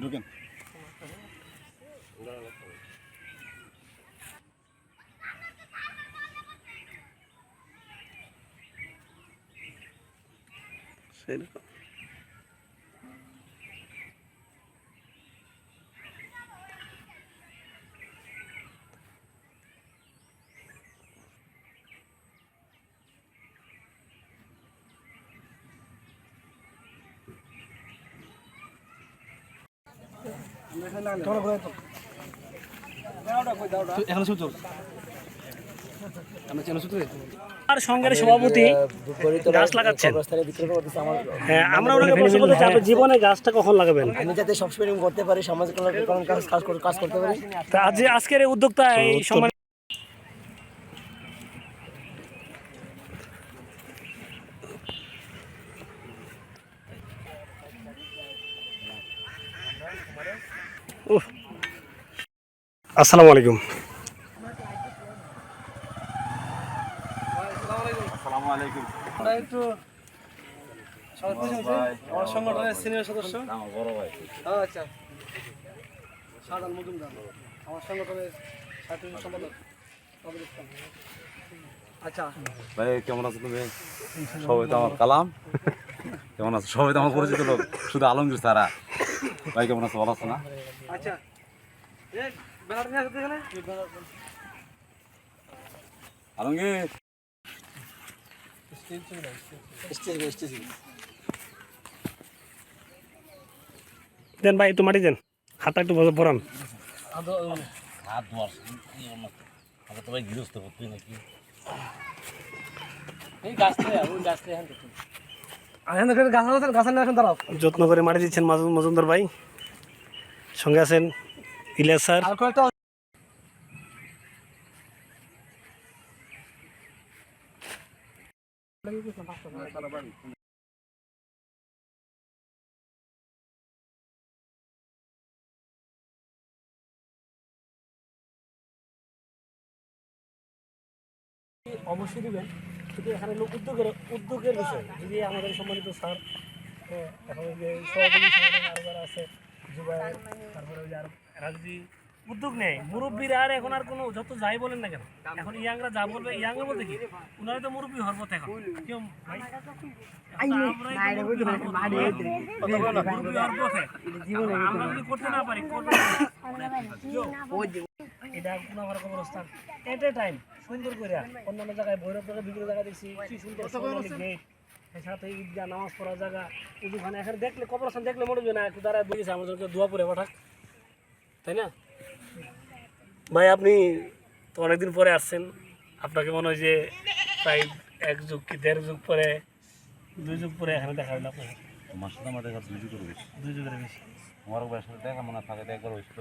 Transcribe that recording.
ঢুকেন সেরকম আর সংঘের সভাপতি গাছ লাগাচ্ছেন। হ্যাঁ আমরা ওনাকে প্রশ্ন করতে চাই জীবনে গাছটা কখন লাগাবেন? আমি যাতে সবসময় করতে পারি সমাজ কল্যাণ কাজ কাজ করতে পারি। আজ আজকের এই উদ্যোক্তা এই সম্মান আসসালামু আলাইকুম আসসালামু আলাইকুম আমরা একটু আমার সংগঠনের সিনিয়র সদস্য। ভাই। আচ্ছা। সাধারণ মজুমদার। আমার সংগঠনের সাধারণ সম্পাদক আচ্ছা। ভাই কেমন আছো তুমি? সবাই তো আমার কালাম। কেমন আছো? সবাই তো আমার পরিচিত লোক। শুধু আলমগীর সারা ভাই কেমন আছো? ভালো আছো না? আচ্ছা। আলমগীর। দেন ভাই একটু মাটি দেন। হাতটা একটু হাত ধোয়ার তো ভাই গৃহস্থ করতে নাকি? যত্ন করে মাটি দিচ্ছেন মাজু- মজুমদার ভাই। সঙ্গে আছেন ইলিয়াস স্যার। অবশ্যই দিবেন। কিন্তু এখানে লোক উদ্যোগের উদ্যোগের বিষয়। যদি আমাদের সম্মানিত স্যার এখন যে সভাপতি আছে তারপরে ওই আরও যদি উদ্যোগ নেয় মুরব্বীরা আর এখন আর কোনো যত যাই বলেন না কেন এখন ইয়াংরা যা বলবে ইয়াংরা বলতে কি? ওনারা তো মুরব্বী হওয়ার পথে এখন। কেউ ভাই। মুরব্বি হওয়ার পথে। আমরা যদি করতে না পারি। এটা গুণাবার কবরস্থান। এট এ টাইম সুন্দর করে অন্যান্য জায়গায় ভৈরব জায়গায় বিভিন্ন জায়গায় দেখছি সুন্দর গেট সাথে ঈদগাহ নামাজ পড়ার জায়গা উজুখানে। এখানে দেখলে কবরস্থান দেখলে মনে হবে না একটু দাঁড়ায় বুঝেছে আমাদেরকে দোয়া পরে পাঠাক। তাই না? ভাই আপনি তো অনেকদিন পরে আসছেন। আপনাকে মনে হয় যে প্রায় এক যুগ কি দেড় যুগ পরে দুই যুগ পরে এখানে দেখা হলো আপনার। তোমার সাথে আমার দেখা দুই করে বেশি। দুই যুগের বেশি। আমার সাথে দেখা মনে থাকে একবার হয়েছিল।